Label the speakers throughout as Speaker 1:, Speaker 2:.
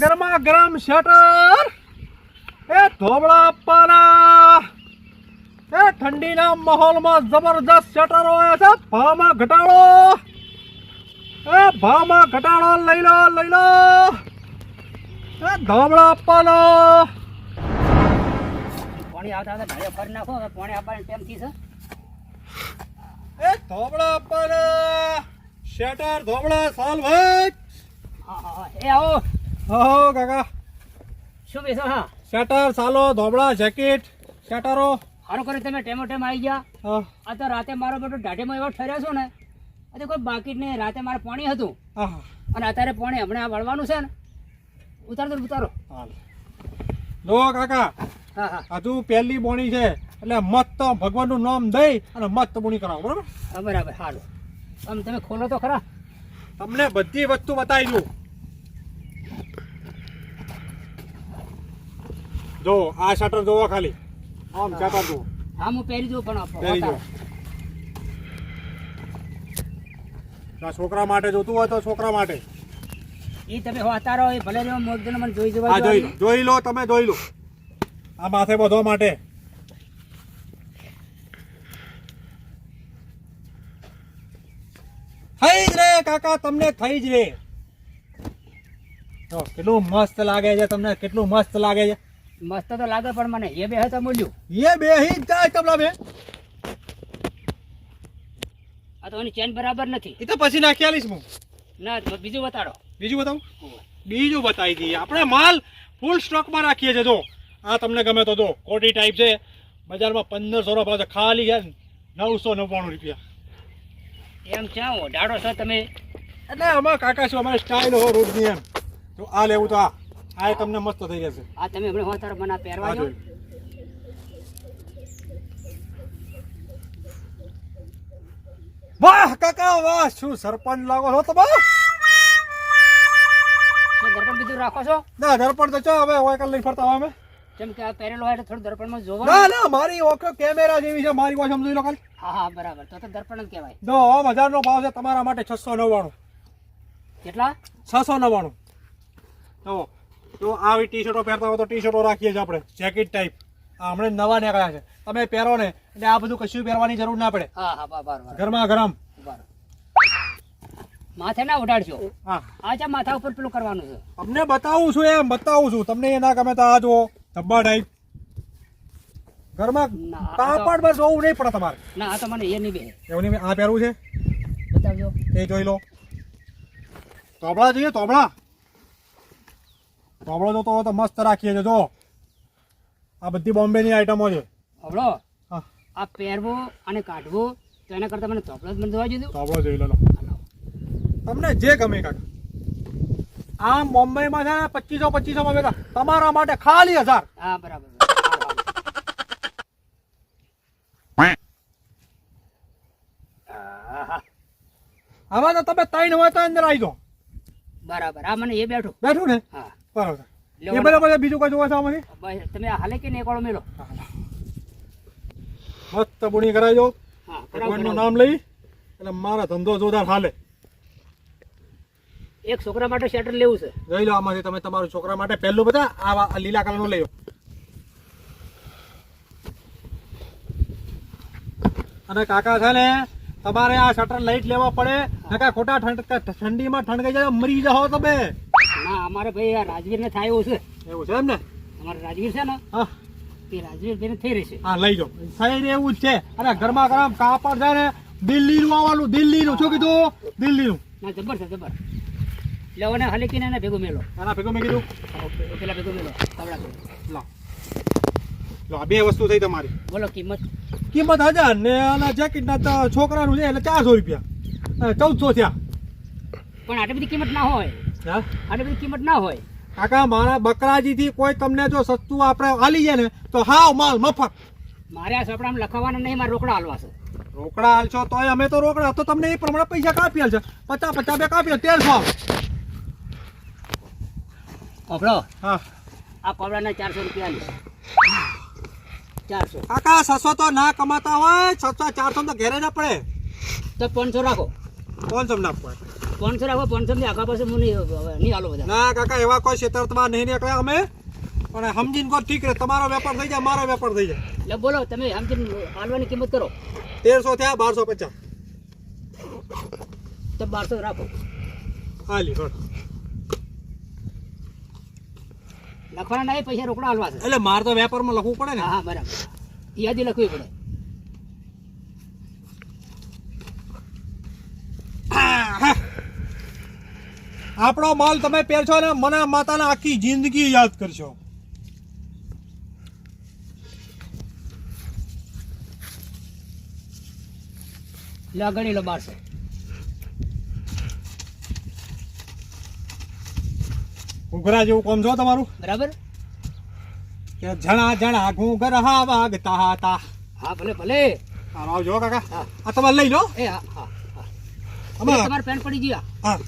Speaker 1: ગરમા ગરમ શટર. એ ધોબળા પાના એ ઠંડીના માહોલમાં જબરજસ્ત શટરો આવ્યા છે. ભાવમાં ઘટાડો. એ ભાવમાં ઘટાડો લઈ લો લઈ લો. એ ધોબળા આપવાનો
Speaker 2: પાણી આવતા ઢાળિયો ફરી નાખો હવે પાણી આપવાની ટાઈમથી છે.
Speaker 1: એ ધોબળા આપવાના શેટર ધોબળા સાલ ભાઈ.
Speaker 2: એ આવો.
Speaker 1: હો કાકા.
Speaker 2: શું બેસો હા?
Speaker 1: શટર સાલો ધોબળા જેકેટ શટરો.
Speaker 2: હારો કરે તમે ટેમો ટેમ આવી ગયા.
Speaker 1: હા.
Speaker 2: આ તો રાતે મારો બેટો ઢાઢેમાં એવો ઠર્યો છો ને અરે કોઈ બાકી નહીં. રાતે મારે પાણી હતું.
Speaker 1: હા.
Speaker 2: અને અત્યારે પાણી હમણાં વળવાનું છે ને. ઉતારો તો ઉતારો.
Speaker 1: હાલ. જો કાકા.
Speaker 2: હા હા.
Speaker 1: હજુ પહેલી બોણી છે. એટલે મસ્ત ભગવાનનું નામ દઈ અને મસ્ત બોણી કરાવો બરાબર?
Speaker 2: બરાબર સારું આમ તમે ખોલો તો ખરા.
Speaker 1: તમને બધી વસ્તુ બતાવી દઉં. જો આ શટર જોવો ખાલી. આમ શટર જો
Speaker 2: હા હું પહેરી જો પણ આપો
Speaker 1: પહેરી જો છોકરા માટે જોતું હોય તો છોકરા માટે.
Speaker 2: એ તમે હોતા રહો એ ભલે રહ્યો મોગદન મને જોઈ
Speaker 1: જવા જોઈ લો જોઈ લો તમે જોઈ લો. આ માથે બધો માટે. થઈ જ રે કાકા તમને થઈ જ રે. તો કેટલું મસ્ત લાગે છે તમને કેટલું મસ્ત લાગે છે.
Speaker 2: મસ્ત તો લાગે પણ મને એ બે તો મૂલ્યું
Speaker 1: એ બે જાય તબલા બે
Speaker 2: આ તો એની ચેન બરાબર નથી.
Speaker 1: એ તો પછી નાખી આલીશ હું.
Speaker 2: ના બીજું બતાડો.
Speaker 1: બીજું બતાવું? બીજું બતાવી દઈએ. આપણે માલ ફૂલ સ્ટોકમાં રાખીએ છીએ જો. આ તમને ગમે તો જો. કોટી ટાઈપ છે. બજારમાં પંદરસો રૂપિયા ભાવ છે. ખાલી છે નવસો નવ્વાણું રૂપિયા.
Speaker 2: એમ ક્યાં ડાળો છો તમે.
Speaker 1: એટલે આમાં કાકા શું અમારે સ્ટાઇલ હો રોજની એમ. તો આ લેવું તો આ. આ એ તમને મસ્ત થઈ જશે.
Speaker 2: આ તમે હમણાં હોતારો મને પહેરવા દો
Speaker 1: વાહ કાકા વાહ શું સરપંચ લાગો છો તમે?
Speaker 2: દર્પણ બીજું રાખો છો?
Speaker 1: ના દર્પણ તો ચો હવે હોય કાલ લઈ ફરતા હોય અમે.
Speaker 2: કેમ કે આ પહેરેલો હોય એટલે થોડું દર્પણમાં જોવો
Speaker 1: ના ના મારી ઓખો કેમેરા જેવી છે મારી વાત સમજી લો કાલ
Speaker 2: હા હા બરાબર. તો તો દર્પણ જ કહેવાય.
Speaker 1: દો હજાર નો ભાવ છે તમારા માટે છસો નવ્વાણું.
Speaker 2: કેટલા?
Speaker 1: છસો નવ્વાણું. તો તો આવી ટી શર્ટો પહેરતા હોય તો ટી શર્ટો રાખીએ છીએ આપણે. જેકેટ ટાઈપ હમણે નવા નીકળ્યા છે. તમે પહેરો ને એટલે આ બધું કશું પહેરવાની જરૂર ના પડે.
Speaker 2: હા હા બરાબર બરાબર
Speaker 1: ગરમા. ગરમ
Speaker 2: માથે ના ઉડાડશો.
Speaker 1: હા.
Speaker 2: માથા ઉપર પેલું કરવાનું છે?
Speaker 1: અમને બતાવું છું એમ બતાવું છું. તમને એ ના ગમે તો આ જુઓ. ધબ્બા ટાઈપ ઘરમાં
Speaker 2: ના, આ તો-
Speaker 1: જોવું નહીં પડે તમારે.
Speaker 2: ના આ તો મને એ નહીં બે.
Speaker 1: એવું નહીં આ પહેરવું છે?
Speaker 2: બતાવજો.
Speaker 1: એ જોઈ લો. તોબળા જોઈએ તોબળા જોતો હોય તો મસ્ત રાખીએ છે જો. આ બધી બોમ્બેની આઈટમો છે. હા.
Speaker 2: આ પહેરવું અને કાઢવું તો એના કરતાં મને ચોપડો જ મને જોવા દીધું
Speaker 1: તોબળો જોઈ લો તમને જે ગમે કાકા. આમ બોમ્બેમાં છે પચીસો પચીસો માં બેઠા તમારા માટે ખાલી હજાર.
Speaker 2: હા બરાબર.
Speaker 1: હવે તો તમે ત્રણ હોય તો અંદર આવી જાઓ.
Speaker 2: બરાબર. આ મને એ બેઠું.
Speaker 1: બેઠું ને?
Speaker 2: હા.
Speaker 1: બરાબર. એ બરાબર બીજું કઈ જોવા છે
Speaker 2: તમે હાલે કે ને એકવાળો મેલો?
Speaker 1: મસ્ત બુણી કરાવી
Speaker 2: હા
Speaker 1: ભગવાનનું નામ લઈ એટલે મારા ધંધો જોરદાર હાલે.
Speaker 2: એક છોકરા માટે શેટર લેવું છે.
Speaker 1: જોઈ લો આમાંથી તમે તમારા છોકરા માટે પહેલું બધા આવા આ લીલા કલરનું લઈ લો. અને કાકા છે ને તમારે આ શટર લાઈટ લેવા પડે નકા ખોટા ઠંડ ઠંડીમાં ઠંડ જાય મરી જાઓ તમે.
Speaker 2: ના અમારે ભાઈ આ રાજવીર ને થાય એવું છે.
Speaker 1: એવું છે એમ ને
Speaker 2: અમારે રાજવીર છે ને
Speaker 1: હા.
Speaker 2: તે રાજવીર થઈ રહેશે.
Speaker 1: હા લઈ જાઓ. સહી એવું જ છે. અને ગરમા ગરમ કાપડ છે ને દિલ્હીનું આવવાનું દિલ્હીનું. શું કીધું? દિલ્હીનું.
Speaker 2: ના જબર છે જબર. લેવાને હલકીને ભેગું મેલો.
Speaker 1: આના ભેગું મેં કીધું.
Speaker 2: પેલા ભેગું મેલો. ભેગું.
Speaker 1: લો લો. આ બે વસ્તુ થઈ તમારી.
Speaker 2: બોલો કિંમત.
Speaker 1: કિંમત હજાર ને આના જેકેટના છોકરાનું છે એટલે ચારસો રૂપિયા. ચૌદસો થયા.
Speaker 2: પણ આટલી બધી કિંમત ના હોય.
Speaker 1: હા?
Speaker 2: આટલી બધી કિંમત ના હોય.
Speaker 1: કાકા મારા બકરાજીથી કોઈ તમને જો સસ્તું આપણે આલી જાય ને તો હાવ માલ મફત.
Speaker 2: મારે આ ચોપડામાં લખાવાના નહીં મારે રોકડા હાલવા છે.
Speaker 1: રોકડા હાલશો તોય અમે તો રોકડા તો તમને એ પ્રમાણે પૈસા કાપી હાલશે પચાસ પચાસ બે કાપી તેરસો. આવે
Speaker 2: કપડો
Speaker 1: હા.
Speaker 2: આ કોબડાના ચારસો રૂપિયા લે ચારસો.
Speaker 1: કાકા છસો તો ના કમાતા હોય છસો ચારસો તો ઘેરે ના પડે.
Speaker 2: તો પાંચસો રાખો.
Speaker 1: પાંચસો સમ ના પડે
Speaker 2: પાંચસો રાખો પાંચસો ની આગા પાસે હું નહીં નહીં હાલો બધા.
Speaker 1: ના કાકા એવા કોઈ છેતરતમાં નહીં નીકળ્યા અમે. પણ સમજીને કહો ઠીક રહે તમારો વેપાર થઈ જાય મારો વેપાર થઈ જાય.
Speaker 2: એટલે બોલો તમે સમજીને હાલવાની કિંમત કરો.
Speaker 1: તેરસો થયા બારસો પચાસ.
Speaker 2: તો બારસો રાખો.
Speaker 1: હાલી બસ
Speaker 2: લખવાના નહીં પૈસા રોકડા હાલવા છે.
Speaker 1: એટલે મારે તો વેપારમાં લખવું પડે ને.
Speaker 2: હા બરાબર. યાદી લખવી પડે.
Speaker 1: આપણો માલ તમે પહેરશો ને મને માતાના આખી જિંદગી યાદ કરશો.
Speaker 2: લાગણી લો બારસો
Speaker 1: ઘૂઘરા જેવું કોમ જો તમારું?
Speaker 2: બરાબર.
Speaker 1: કે જણા જણા ઘૂઘરા વાગતા હતા.
Speaker 2: હા ભલે ભલે.
Speaker 1: આવજો કાકા.
Speaker 2: હા.
Speaker 1: આ તમારે લઈ લો.
Speaker 2: એ હા હા હા. તમારે પેન્ટ પડી ગયા.
Speaker 1: હા.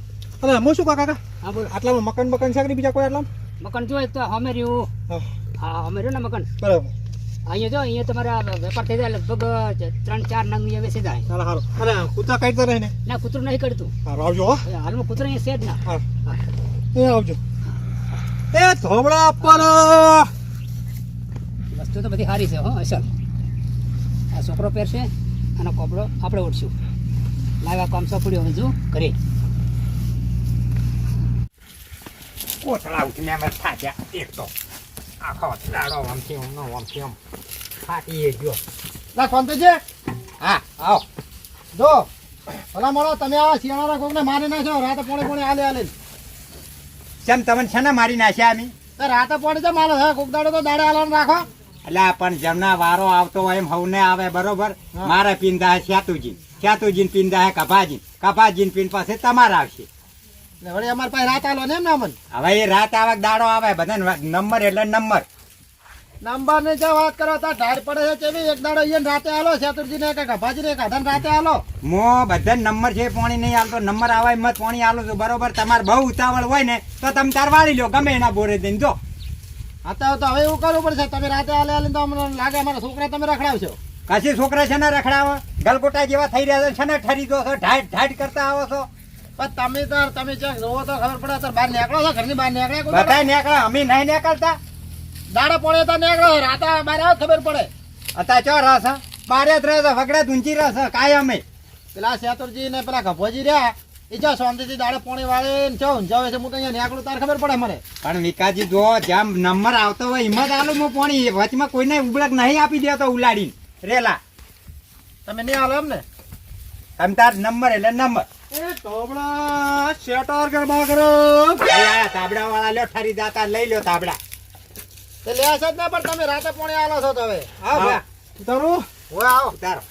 Speaker 1: અરે હું શું કાકા
Speaker 2: હા બોલો.
Speaker 1: આટલામાં મકાન મકાન છે કે બીજા કોઈ આટલામાં?
Speaker 2: મકાન જો તો અમે રહ્યું. હા. અમે રહ્યું ને મકાન.
Speaker 1: બરાબર.
Speaker 2: અહીંયા જો અહીંયા તમારા વેપાર થઈ જાય લગભગ ત્રણ ચાર નંગ અહીંયા વેચી જાય.
Speaker 1: સારા સારું અરે કૂતરા કાઢતા રહે ને?
Speaker 2: ના કૂતરું નહીં કરતું
Speaker 1: સારું આવજો
Speaker 2: હાલમાં કૂતરા અહીંયા છે જ ના.
Speaker 1: હા.
Speaker 2: હા.
Speaker 1: એ આવજો. એ ધોબળા આપવાનો
Speaker 2: વસ્તુ તો બધી સારી છે હો અસલ. આ છોકરો પહેરશે અને કપડો આપણે ઉઠશું લાવ્યા કામ સપડ્યો હવે જો ઘરે.
Speaker 3: કોથળા ઉઠીને અમે થાક્યા એક તો. આખો દાડો આમથી આમ નો આમથી આમ. ફાટી ગયો.
Speaker 4: ના છે?
Speaker 3: હા આવો.
Speaker 4: જો ભલા મળો તમે આ શિયાળાના કોકને મારી નાખ્યો રાતે પોણે પોણે આલે આલે
Speaker 3: કેમ તમને છે ને મારી નાખ્યા અમે
Speaker 4: તો રાતે પડે તો મારે કોક દાડો તો દાડે આલાને રાખો.
Speaker 3: એટલે પણ જમના વારો આવતો હોય એમ હવને આવે બરોબર? મારે પીંદા હે શ્યાતુજી. શ્યાતુજી પીંદા હે કભાજી કભાજી પીન પાસે તમારા આવશે.
Speaker 4: વળી અમારી પાસે રાત આલો ને એમ ને અમન
Speaker 3: હવે એ રાત આવે દાડો આવે બધા નંબર એટલે નંબર.
Speaker 4: નંબરની જે વાત કરો તો ઢાર પડે છે કેવી? એક દાડો અહીંયા રાતે આલો શેતુરજી ને ગભાજી ને કાઢાને રાતે આલો.
Speaker 3: મો બધા નંબર છે પાણી નહીં આલતો. નંબર આવાય મત પાણી આલો છું બરોબર? તમારે બહુ ઉતાવળ હોય ને તો તમે તાર વાળી લો ગમે એના બોરે દઈને. જો.
Speaker 4: અત્યારે તો હવે એવું કરવું પડશે. તમે રાતે આલે આલે તો અમને લાગે અમારા છોકરા તમે રખડાવશો.
Speaker 3: કાશી છોકરા છે ને રખડાવો? ગલગોટા જેવા થઈ રહ્યા છે ને? ઠરી દો છો ઢાટ ઢાટ કરતા આવો છો.
Speaker 4: પણ તમે તો તમે ચેક જોવો તો ખબર પડે તો બહાર નીકળો છો? ઘરની બહાર નીકળે?
Speaker 3: બધા નીકળે અમે નહીં નીકળતા.
Speaker 4: દાડે પોણે તો નીકળો રાતા બારે આવે ખબર પડે.
Speaker 3: અત્યારે ચો રસ બારે જ રહે વગડે ધૂંચી રસ કાયમે
Speaker 4: પેલા શેતુરજી ને પેલા ગભોજી રહ્યા. એ જો શાંતિથી દાડે પોણી વાળે ને ચો ઊંઝાવે છે હું અહીંયા નીકળું તાર ખબર પડે મને.
Speaker 3: પણ નિકાજી જો જેમ નંબર આવતો હોય હિંમત આલું હું પોણી. વચમાં કોઈને ઉબળક નહીં આપી દેતો ઉલાડીને. રેલા.
Speaker 4: તમે નહીં આલો એમ ને?
Speaker 3: તમે તાર નંબર એટલે નંબર.
Speaker 1: એ ધોબળા શેટર ગરબા કરો.
Speaker 3: તાબડા વાળા લ્યો ઠરી દાતા લઈ લ્યો તાબડા.
Speaker 4: તે લે જ ને પણ તમે રાતે પોણે આલો છો તમે
Speaker 3: આવો
Speaker 1: હા. ઉતારો.
Speaker 4: હોય આવો.
Speaker 3: ઉતારો.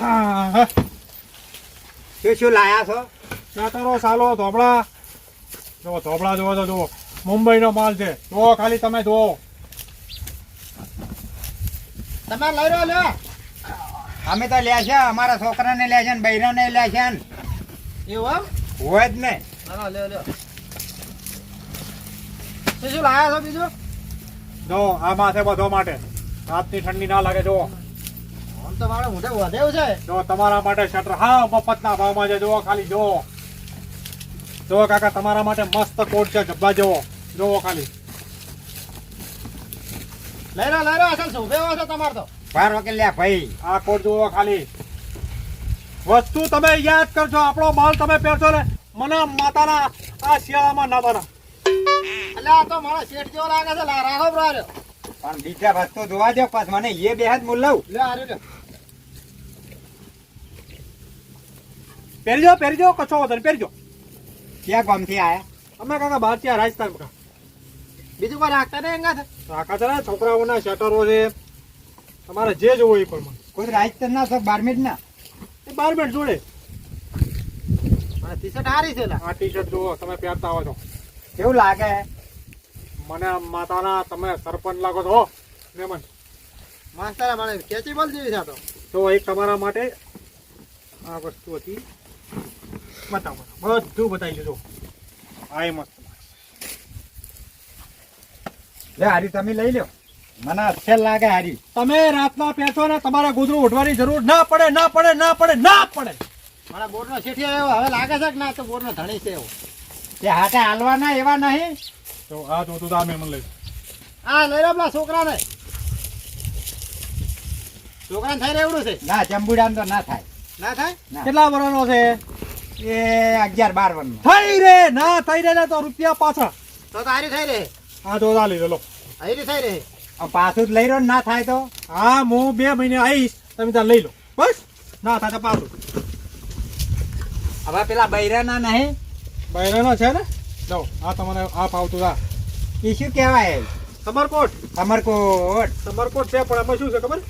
Speaker 1: હા. હા
Speaker 3: શું શું લાયા છો?
Speaker 1: શેટરો સાલો ધોબળા. જો ધોબળા જોવો તો જુઓ. મુંબઈનો માલ છે. જુઓ ખાલી તમે જુઓ.
Speaker 4: તમે લઈ રહ્યો લ્યો.
Speaker 3: અમે તો લે છે અમારા છોકરાને લે છે ને બૈરાને લે છે ને.
Speaker 4: એવું
Speaker 3: હોય જ ને
Speaker 4: લ્યો લ્યો. શું શું લાયા છો બીજું?
Speaker 1: જો આ માથે બધો માટે. રાતની ઠંડી ના લાગે જુઓ.
Speaker 4: આમ તો મારે મોઢે વધેવું છે.
Speaker 1: જો તમારા માટે શટર હા મફતના ભાવમાં છે જુઓ ખાલી જુઓ. જુઓ કાકા તમારા માટે મસ્ત કોટ છે જબ્બા જેવો જુઓ ખાલી.
Speaker 4: લઈ રહ્યો અસલ શું? ઉભેવો છે તમારે તો.
Speaker 3: બાર વકીલ લે ભાઈ.
Speaker 1: આ કોટ જુઓ ખાલી. વસ્તુ તમે યાદ કરજો આપણો માલ તમે પહેરશો ને મને માતાના આ શિયાળામાં ના બના
Speaker 4: એટલે આ તો મારા શેઠ જેવો લાગે છે. રાખો બ્રો.
Speaker 3: પણ બીજા વસ્તુ જોવા દો પાછ મને એ બે હાથ મૂલ લઉં.
Speaker 1: પહેરજો પહેરજો કશો વાંધો પહેરજો.
Speaker 3: ક્યાં ગામથી આયા?
Speaker 1: અમે કાકા બહાર ત્યાં રાજસ્થાન
Speaker 4: બીજું કોઈ રાખતા નહીં એંગા
Speaker 1: રાખા છે ને છોકરાઓના શટરો છે. તમારે જે જોવું એ પણ
Speaker 3: કોઈ રાજસ્થાન ના સર બાર મિનિટ ના
Speaker 1: એ બાર મિનિટ જોડે.
Speaker 4: ટી શર્ટ હારી છે
Speaker 1: આ ટી શર્ટ જુઓ તમે પહેરતા હો છો
Speaker 3: કેવું લાગે?
Speaker 1: મને માતાના તમે સરપંચ લાગો છો હો,
Speaker 4: માસ્તરા મારે કેચેબલ જેવી છે તો.
Speaker 1: તો એક તમારા માટે આ વસ્તુ હતી. બતાવો બધું બતાવી દીધું હા એ મસ્ત.
Speaker 3: લે હારી તમે લઈ લ્યો. મને અસલ લાગે હારી.
Speaker 1: તમે રાતના પહેરશો ને તમારે ગુજરું ઉઠવાની જરૂર ના પડે ના પડે ના પડે ના પડે.
Speaker 4: મારા બોરનો શેઠિયા એવો હવે લાગે છે કે ના તો બોરનો ધણી છે એવો.
Speaker 3: તે હાથે હાલવાના એવા નહીં.
Speaker 1: તો આ તો તું તો આ મહેમાન લઈ
Speaker 4: હા લઈ રહ્યો પેલા છોકરાને. છોકરાને થઈ રહેવડું છે?
Speaker 3: ના જંબુડામ તો ના થાય.
Speaker 4: ના થાય.
Speaker 1: કેટલા વર્ષનો છે?
Speaker 3: એ અગિયાર બાર વર્ષનો
Speaker 1: થઈ રે ના થઈ રે ને તો રૂપિયા પાછા
Speaker 4: તો તો હારી થઈ રે.
Speaker 1: આ તો આ લઈ લો.
Speaker 4: હારી થઈ રે.
Speaker 3: આ પાછું જ લઈ રહ્યો ને ના થાય તો?
Speaker 1: હા હું બે મહિને આવીશ તમે ત્યાં લઈ લો. બસ. ના થાય તો પાછું.
Speaker 3: હવે પેલા બૈરાના નહીં?
Speaker 1: બહેરાનો છે ને? લો આ તમારે આ પાવતું આ
Speaker 3: એ શું કહેવાય?
Speaker 1: સમરકોટ
Speaker 3: સમરકોટ
Speaker 1: સમરકોટ છે પણ એમાં શું છે ખબર?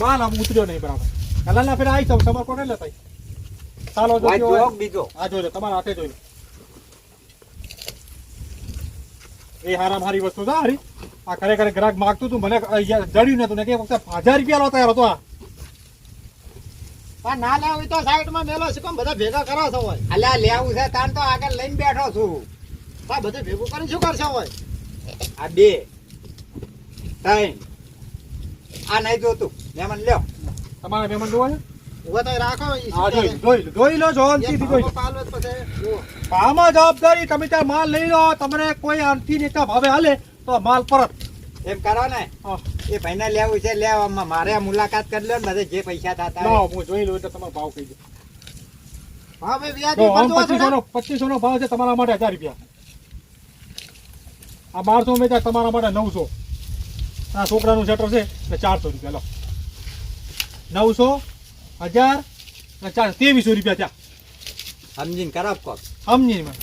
Speaker 1: માલ આમ ઉતર્યો નહીં બરાબર. કલા ના ફેર આવી જાવ સમરકોટ એટલે થાય ચાલો.
Speaker 3: જોક બીજો?
Speaker 1: આ જોજો તમારા હાથે જોઈ એ હારામ હારી વસ્તુ છે હારી આ ખરેખર ગ્રાહક માગતું હતું મને જડ્યું નતું ને કે વખતે હજાર રૂપિયા લો તૈયાર હતો આ
Speaker 4: પણ ના લેવું હોય તો સાઈડમાં મેલો છે કેમ બધા ભેગા કરો છો હોય?
Speaker 3: અલ્યા લેવું છે તાન તો આગળ લઈને બેઠો છું.
Speaker 4: આ બધું ભેગું કરી શું કરશો હોય
Speaker 3: આ બે. ત્રણ. આ નહીં જોતું મહેમાન લ્યો.
Speaker 1: તમારે મહેમાન જોવા
Speaker 4: ઊભા થઈ રાખો
Speaker 1: જોઈ લો, જોઈ જવાબદારી તમે ત્યાં માલ લઈ લો તમને કોઈ અંતિ નીચા ભાવે હાલે તો માલ પરત.
Speaker 3: એમ કરો ને. એ ભાઈને લેવું છે લેવામાં મારે મુલાકાત કરી લો ને બધે જે પૈસા થતા
Speaker 1: હું જોઈ લઉં એટલે તમારો ભાવ કહી દઉં. પચીસો નો. ભાવ છે તમારા માટે હજાર રૂપિયા. આ બારસો વેચાય તમારા માટે નવસો. આ છોકરાનું શટર છે એટલે ચારસો રૂપિયા લો. નવસો હજાર અને ચાર ત્રેવીસો રૂપિયા ત્યાં
Speaker 3: સમજીને ખરાબ કોક
Speaker 1: સમજી મને.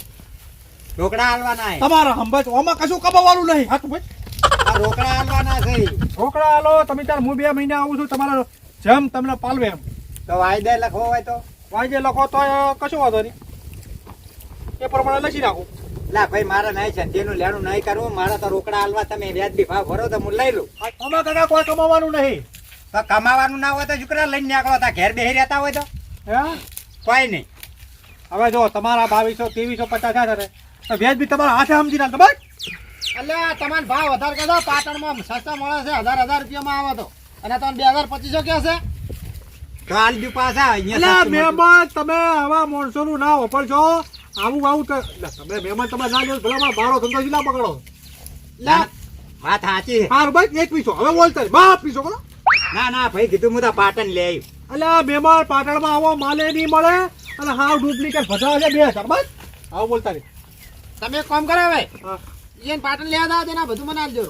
Speaker 3: રોકડા હાલવાના
Speaker 1: તમારા હંભાઈ આમાં કશું કમાવાનું નહીં. હાથ ભાઈ
Speaker 3: આ રોકડા હાલવાના છે.
Speaker 1: રોકડા હાલો તમે ત્યાં હું બે મહિના આવું છું તમારા જેમ તમને પાલવે એમ.
Speaker 3: તો વાયદે લખવો હોય તો.
Speaker 1: વાંજે લખો તો કશું વાંધો નહીં. એ પ્રમાણે લખી નાખું.
Speaker 3: લા ભાઈ મારે નહીં છે તેનું લેણું નહીં કરવું મારે તો રોકડા હાલવા તમે વ્યાજબી ભાવ ભરો તો હું લઈ લઉં.
Speaker 1: આમાં કાકા કોઈ કમાવાનું નહીં.
Speaker 3: તો કમાવાનું ના હોય તો છોકરા લઈને નીકળો તા ઘેર બેહી રહેતા હોય તો.
Speaker 1: હે?
Speaker 3: કોઈ નહીં.
Speaker 1: હવે જો તમારા બાવીસો ત્રેવીસો પચાસ હજાર રહે તો વ્યાજ બી તમારા હાથે સમજી ના બસ.
Speaker 4: એટલે તમારે ભાવ વધારે કહેશો પાટણમાં સસ્તા મળે છે હજાર હજાર રૂપિયામાં આવે તો. અને તમે બે હજાર પચીસો કે છે.
Speaker 3: કાલ બી પાછા અહીંયા.
Speaker 1: તમે આવા માણસોનું ના વાપરશો. આવું આવું તમે મહેમાન તમે ના લો ભલા બારો ધંધો જ ના પકડો
Speaker 3: વાત સાચી
Speaker 1: હાર ભાઈ એક પીસો. હવે બોલતા. બાપ પીસો કરો
Speaker 3: ના ના ભાઈ કીધું હું તો પાટણ લઈ આવ્યું
Speaker 1: એટલે મહેમાન પાટણમાં આવો માલે નહીં મળે. અને હાવ ડુપ્લિકેટ ભજા છે બે હજાર. બસ. આવું બોલતા નહીં
Speaker 4: તમે કામ કરો હવે.
Speaker 1: હા.
Speaker 4: એને પાટણ લેવા દો તેના બધું મને આપજો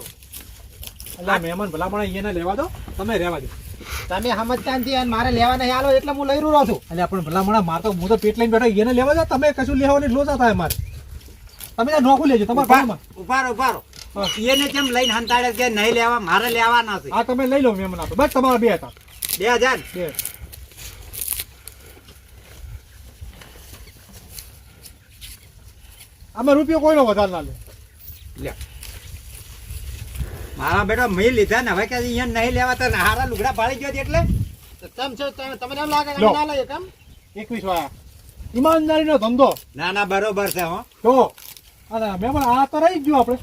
Speaker 1: એટલે મહેમાન ભલા મને એને લેવા દો. તમે રહેવા દો.
Speaker 4: તમે સમજતા નથી અને મારે લેવા નહીં આલો એટલે હું લઈ રહ્યો છું.
Speaker 1: એટલે આપણે ભલા મને માર તો હું તો પેટ લઈને બેઠો એને લેવા જાવ તમે કશું લેવાની લોચા થાય મારે તમે ત્યાં નોખું લેજો તમારા ભાવમાં
Speaker 3: ઉભારો ઉભારો.
Speaker 1: હા.
Speaker 3: એને કેમ લઈને હંતાડે કે નહીં લેવા? મારે લેવાના છે.
Speaker 1: આ તમે લઈ લો મહેમાન આપે બસ તમારા બે હતા.
Speaker 3: બે હજાર.
Speaker 1: બે. અમે રૂપિયો કોઈનો વધારે ના લે.
Speaker 3: લે મારા બેટા મેં લીધા ને હવે કે અહીંયા નહીં લેવા તો હારા લુગડા પાડી ગયો એટલે?
Speaker 4: તો તેમ છે તમે- તમને એમ લાગે. ના લઈએ કેમ?
Speaker 1: એકવીસ વાળા. ઈમાનદારીનો ધંધો.
Speaker 3: ના ના બરોબર છે હો.
Speaker 1: જો. મેં પણ આ તો રહી ગયું આપણે.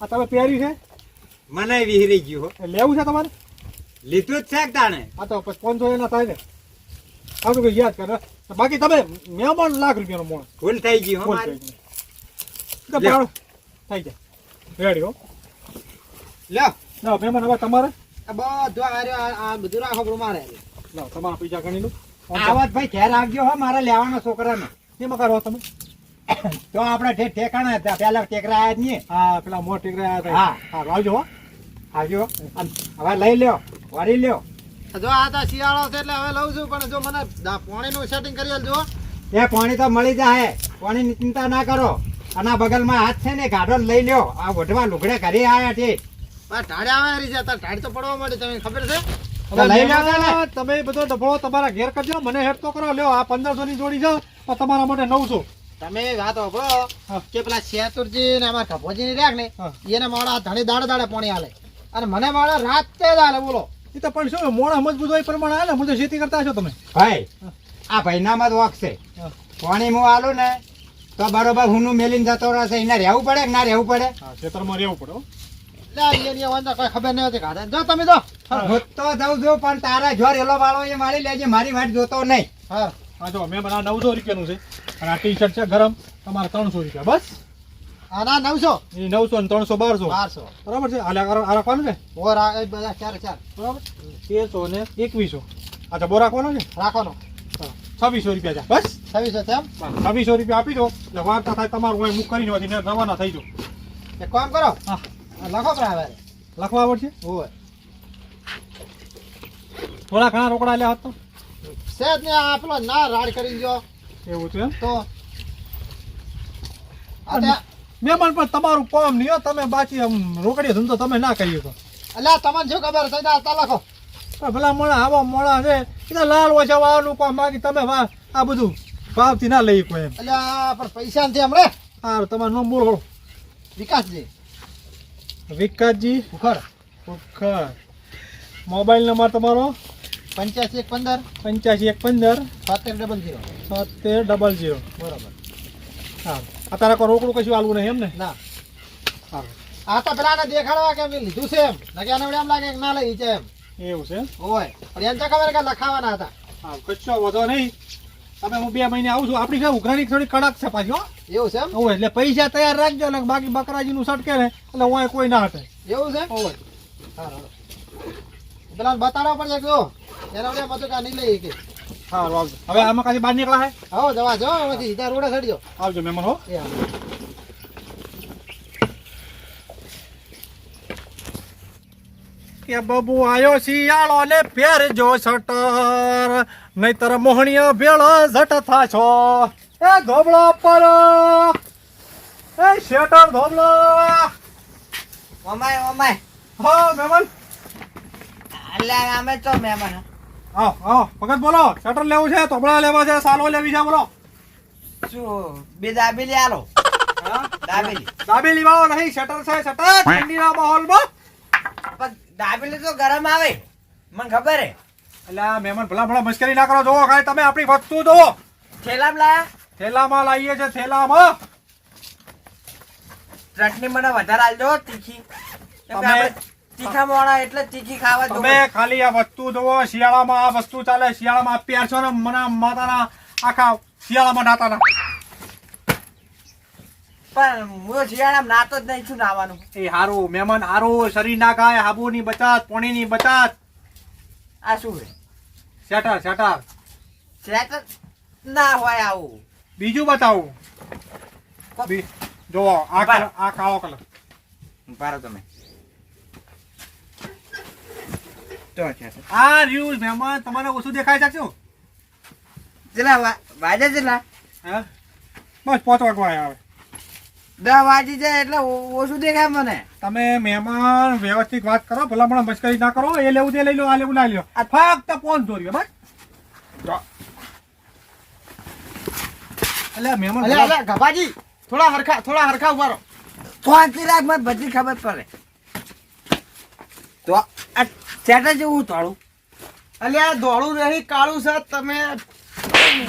Speaker 1: આ તમે પહેર્યું છે?
Speaker 3: મને વિહરી ગયું હો.
Speaker 1: લેવું છે તમારે?
Speaker 3: લીધું જ છે કે તાણે?
Speaker 1: આ તો પછી પાંચસો એના થાય ને. આવું કઈ યાદ કરે? બાકી તમે મેં પણ લાખ રૂપિયાનો મોણ.
Speaker 3: ભૂલ થઈ ગઈ હો.
Speaker 1: તો થઈ જાય. રેડી હો.
Speaker 3: લ્યો
Speaker 1: ના મહેમાન હવે તમારે?
Speaker 4: આ બધું આ રહ્યો, આ- આ બધું રાખો પણ મારે.
Speaker 1: લાવો તમારા પૈસા ગણી લો
Speaker 3: આવત ભાઈ ઘેર આવજો હો મારે લેવાનો છોકરાને.
Speaker 1: કેમાં કરો તમે?
Speaker 3: તો આપણે ઠે- ઠેકાણા હતા પેલા ટેકરા આવ્યા જ નહીં.
Speaker 1: હા પેલા મોર ટેકરા
Speaker 3: આવ્યા
Speaker 1: હતા. હા આવજો હો.
Speaker 3: આવજો હવે લઈ લ્યો વાળી લ્યો.
Speaker 4: જો આ તો શિયાળો છે એટલે હવે લઉં છું પણ જો મને પાણીનું સેટિંગ કરી જો
Speaker 3: એ પાણી તો મળી જાય પાણીની ચિંતા ના કરો. અને આ બગલમાં હાથ છે ને ગાઢો લઈ લ્યો. આ વઢવા લુગડે ઘરે આયા છે.
Speaker 4: આ ઢાળે આવે રહી છે તો પડવા માંડી તમને ખબર છે?
Speaker 1: તમે બધો ડફો તમારા ઘેર કરજો મને હેડ તો કરો લ્યો આ પંદરસો ની જોડી છે પણ તમારા માટે નવસો.
Speaker 4: તમે વાત હોભળો કે પેલા શેતુરજી ને અમારા કપોજી ની રાખ ને એને મોડા ધણી દાડે દાડે પાણી હાલે અને મને મારા રાતે જ હાલે બોલો.
Speaker 1: એ તો પણ શું મોડા મજબૂત હોય પ્રમાણે હાલે હું તો ખેતી કરતા છો તમે.
Speaker 3: ભાઈ આ ભાઈનામાં જ વોક છે. પાણી હું આલું ને તો બરોબર હું મેલીને જતો રહેશે. એને રહેવું પડે કે ના રહેવું પડે?
Speaker 1: હા ખેતરમાં રહેવું પડે
Speaker 3: મારી લેજે મારી વાટ જોતો નહીં.
Speaker 4: હા.
Speaker 1: હા જો મેં નવસો રૂપિયાનું છે. અને આ ટી શર્ટ છે ગરમ તમારે ત્રણસો રૂપિયા બસ.
Speaker 4: આના નવસો?
Speaker 1: એ નવસો ને ત્રણસો બારસો.
Speaker 4: બારસો.
Speaker 1: બરાબર છે? હાલે આ રાખવાનું છે?
Speaker 4: ઓર આ એ બધા ચાર ચાર.
Speaker 1: બરાબર? તેરસો ને એકવીસો. અચ્છા બો રાખવાનો છે?
Speaker 4: રાખવાનો.
Speaker 1: છવ્વીસો રૂપિયા છે બસ.
Speaker 4: છવ્વીસો
Speaker 1: છે છવ્વીસો રૂપિયા આપી દો. એટલે વાર્તા થાય તમારું હોય કરી કરીને હોતી ને રવાના થઈ જાઓ.
Speaker 4: એક કામ કરો.
Speaker 1: હા.
Speaker 4: લખો બરાબર
Speaker 1: લખવા આવડશે?
Speaker 4: ઓય
Speaker 1: થોડા ઘણા રોકડા લ્યા હતો
Speaker 4: સેજ ને આ પેલો ના રાડ કરી ગયો
Speaker 1: એવું છે?
Speaker 4: તો. આ
Speaker 1: મહેમાન પણ તમારું કોમ નહીં હો. તમે બાકી આમ રોકડી ધંધો તમે ના કરી શકો
Speaker 4: અલ્યા તમને શું ખબર થઈ તા લખો.
Speaker 1: ભલા મોડા આવા મોડા છે. એ લાલ ઓછા વાળનું કોમ. બાકી તમે આ બધું ભાવથી ના લઈ કોઈ એમ.
Speaker 4: અલ્યા પણ પૈસા નથી હમણે
Speaker 1: હા તમારું નામ બોલો.
Speaker 4: વિકાસજી.
Speaker 1: વિકાસજી
Speaker 4: ઉખર.
Speaker 1: ઉખર. મોબાઈલ નંબર તમારો?
Speaker 4: પંચ્યાસી એક પંદર.
Speaker 1: પંચ્યાસી એક પંદર.
Speaker 4: સોતેર ડબલ જીરો
Speaker 1: સત્તેર ડબલ જીરો
Speaker 4: બરાબર.
Speaker 1: સારું. અત્યારે કોઈ રોકડું કશું આલવું નહીં એમ ને?
Speaker 4: ના.
Speaker 1: સારું.
Speaker 4: આ તો પેલાને દેખાડવા કેમ લીધું છે એમ. નકે નવડે એમ લાગે કે ના લઈ છે એમ.
Speaker 1: એવું છે?
Speaker 4: હોય પણ એમ તો ખબર કે લખાવાના હતા.
Speaker 1: હા કશો વધો નહીં. તમે હું બે મહિને આવું છું. આપણી છે ઉઘરાણી થોડી કડક છે પાછી
Speaker 4: એવું છે એમ?
Speaker 1: એટલે પૈસા તૈયાર રાખજો ને બાકી બકરાજીનું સટકે ને એટલે હું કોઈ ના હટે.
Speaker 4: એવું છે સારું પેલા બતાડવા પડશે જો એને વળી એમ હતું કે હા લઈ કે
Speaker 1: સારું હવે આમાં કાંઈ બહાર નીકળા હે?
Speaker 4: આવો જવા જો સીધા રોડે ચડજો
Speaker 1: આવજો મહેમાન હો
Speaker 4: એ હા.
Speaker 1: કે બબુ આયો શિયાળો ને પહેરજો સટર નહીતર મોહણીય ભેળો ઝટ થાશો. એ ધોબળો પર એ શેટર ધોબળો.
Speaker 5: Oh my oh my.
Speaker 1: હો મેમન.
Speaker 5: એટલે અમે તો મેમન.
Speaker 1: આવો આવો ભગત બોલો શટર લેવું છે ધોબળા લેવા છે સાલો લેવી છે બોલો.
Speaker 5: શું બે દાબેલી આલો? દાબેલી.
Speaker 1: દાબેલી વાળો નહીં શટર છે શટર. ઠંડીના માહોલમાં
Speaker 5: દાબેલી તો ગરમ આવે. મને ખબર હે.
Speaker 1: એટલે મહેમાન ભલા ભલા મશ્કરી ના કરો જોવો ખાલી તમે આપણી વસ્તુ જોવો
Speaker 5: થેલામાં લાયા?
Speaker 1: થેલામાં લાવીએ છે થેલામાં.
Speaker 5: ચટણી મને વધારે આલજો તીખી.
Speaker 1: તમે-
Speaker 5: તીખા મોણા એટલે તીખી ખાવા
Speaker 1: તમે ખાલી આ વસ્તુ જોવો શિયાળામાં આ વસ્તુ ચાલે શિયાળામાં પહેરશો ને મને માતાના આખા શિયાળામાં નાતાના.
Speaker 5: પણ હું શિયાળામાં નાતો જ નહીં છું નાવાનું
Speaker 1: એ હારું મહેમાન હારું શરીર ના ખાય હાબુની બચાત પોણીની બચાત.
Speaker 5: આ શું છે?
Speaker 1: શેટર શેટર
Speaker 5: સ્વેટર ના હોય આવું.
Speaker 1: બીજું બતાવું. જોવો આ કલર આ કાળો કલર.
Speaker 5: પારો તમે.
Speaker 1: આ રહ્યું મહેમાન. તમારે ઓછું દેખાય છે શું?
Speaker 5: ચલા વાજે હા
Speaker 1: હે? બસ પાંચ વાગવા આવ્યા હવે
Speaker 5: દસ વાજી જાય એટલે ઓછું દેખાય મને.
Speaker 1: તમે મહેમાન વ્યવસ્થિત વાત કરો ભલા પણ મસ્કરી ના કરો એ લેવું તે લઈ લો આ લેવું ના લ્યો આ ફક્ત ફોન જોડ્યો બસ. એટલે મહેમાન
Speaker 4: અલ્યા ગભાજી થોડા હરખા થોડા હરખા ઊભા રહો.
Speaker 5: પાંચી રાખ મને બધી ખબર પડે. તો આ ચેટર જેવું થોડું
Speaker 4: અલ્યા ધોળું નહીં કાળું છે તમે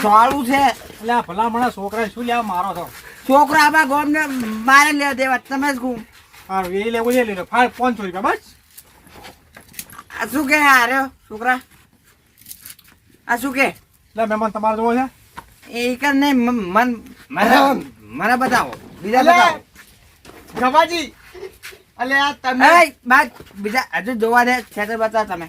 Speaker 5: થોડું છે.
Speaker 1: એટલે આ ભલા મને છોકરા શું લ્યા મારો છો?
Speaker 5: છોકરા આમાં ગોમ ને મારે લેવા દેવા તમે જ ગુમ.
Speaker 1: હારું એ લેવું છે લઈ લો ફોન પાંચસો રૂપિયા બસ.
Speaker 5: આ શું કે હાર્યો છોકરા? આ શું કે?
Speaker 1: લે મહેમાન તમારે જોવો છે.
Speaker 5: એ કર મ- મન મને મને બતાવો બીજા
Speaker 4: બતાવો.
Speaker 5: બતાવો
Speaker 4: અલે આ તમે
Speaker 5: એ બાદ બીજા હજુ જોવા દે છેતર બતાવો તમે.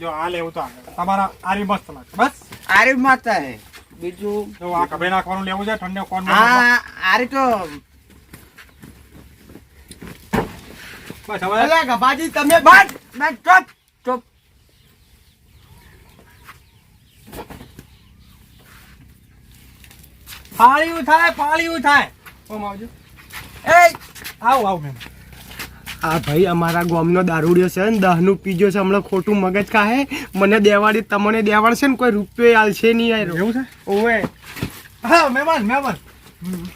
Speaker 1: જો આ લેવું તો. તમારા આરી મસ્ત લાગે બસ.
Speaker 5: આરી મત હે બીજું?
Speaker 1: આ કભે નાખવાનું લેવું છે? ઠંડે કોણ
Speaker 5: આ આરી તો
Speaker 1: બસ હવે?
Speaker 4: અલ્યા ગભાજી તમે
Speaker 5: બસ બસ ચોપ ચોપ.
Speaker 1: ફાળ્યું થાય ફાળ્યું થાય ઓમ આવજો.
Speaker 5: એ
Speaker 1: આવ આવ
Speaker 6: આ ભાઈ અમારા ગોમનો દારૂડિયો છે ને દહનું પીજો છે હમણાં ખોટું મગજ કાહે મને દેવાડી તમને દેવાડશે ને કોઈ રૂપિયો આલશે નહીં આયરો.
Speaker 1: એવું છે?
Speaker 6: ઓવે.
Speaker 1: હા મહેમાન મહેમાન.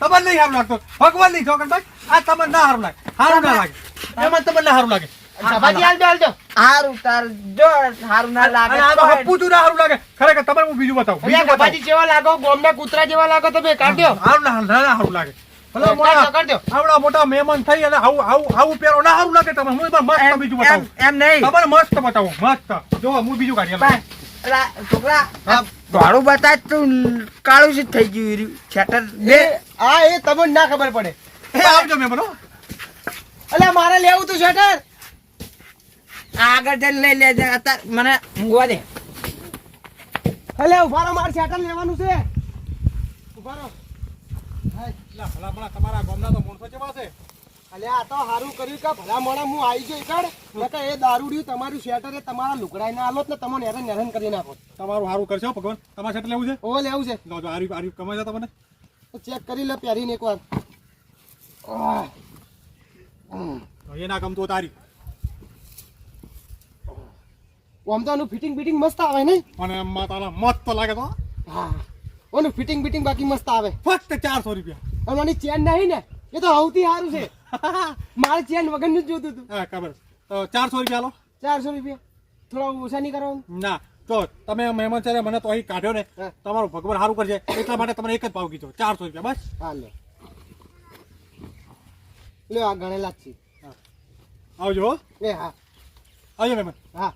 Speaker 1: તમને નહીં સારું લાગતો. ભગવાન નહીં છોકર ભાઈ આ તમને ના સારું લાગે. સારું ના લાગે. મહેમાન તમને ના સારું લાગે.
Speaker 4: ગભાજી હાલજો હાલજો
Speaker 5: હારું તાર જો હારું ના લાગે.
Speaker 1: અને આ તો ના સારું લાગે. ખરેખર તમને હું બીજું બતાવું. બીજું
Speaker 4: જેવા લાગો ગોમના કૂતરા જેવા લાગો તમે કાઢ્યો
Speaker 1: સારું ના ના સારું લાગે. ભલે મોટા
Speaker 4: કરજો
Speaker 1: આવડા મોટા મહેમાન થઈ અને આવું આવું આવું પહેરો. ના સારું લાગે તમે હું પણ મસ્ત બીજું બતાવું.
Speaker 5: એમ નહીં.
Speaker 1: તમારે મસ્ત બતાવો. મસ્ત. જો હું બીજું કાઢી
Speaker 5: છોકરા ભાડું બતાજ તું કાળું જ થઈ ગયું ઈ શેટર બે.
Speaker 6: એ તમને ના ખબર પડે.
Speaker 1: એ આવજો મહેમાન હો.
Speaker 6: અલ્યા મારે લેવું તું શટર
Speaker 5: આગળ જઈને લઈ લેજે અત્યારે મને ઊંઘવા દે.
Speaker 6: અલ્યા ઊભા રહો મારે શટર લેવાનું છે. રહો
Speaker 1: લા, ભલા ભલા તમારા ગામના તો માણસો કેવા છે?
Speaker 6: અલ્યા આ તો સારું કર્યું કે ભલા મોણા હું આવી ગયો એકડ નકર એ દારૂડિયું તમારું શેટર તમારા લુકડાઈને આલોત ને તમને હેરાન હેરાન કરી નાખો.
Speaker 1: તમારું સારું કરશો ભગવાન. તમારે સેટ લેવું છે?
Speaker 6: ઓ લેવું છે.
Speaker 1: જો આર્યું કમાઈ છે તમને.
Speaker 6: ચેક કરી લે પહેરીને એકવાર.
Speaker 1: એ ના ગમતું તારી.
Speaker 6: આમ તો આનું ફિટિંગ બિટિંગ મસ્ત આવે નહીં?
Speaker 1: અને એમાં તારા મત તો લાગે તો
Speaker 6: હા. ઓનું ફિટિંગ બિટિંગ બાકી મસ્ત આવે.
Speaker 1: ફક્ત ચારસો રૂપિયા.
Speaker 6: આની ચેન નહીં ને એ તો સૌથી સારું છે. મારે ચેન વગરનું જ જોતું હતું.
Speaker 1: હા ખબર. તો ચારસો રૂપિયા લો.
Speaker 6: ચારસો રૂપિયા. થોડા ઓછા નહીં કરવાનું?
Speaker 1: ના તો તમે મહેમાન છે મને તો અહીં કાઢ્યો ને. તમારું ભગવાન સારું કરશે એટલા માટે તમને એક જ ભાવ કીધો. ચારસો રૂપિયા બસ.
Speaker 6: હા લે. લ્યો આ ગણેલા જ છે.
Speaker 1: આવજો હો.
Speaker 6: એ હા.
Speaker 1: આવજો મહેમાન.
Speaker 6: હા.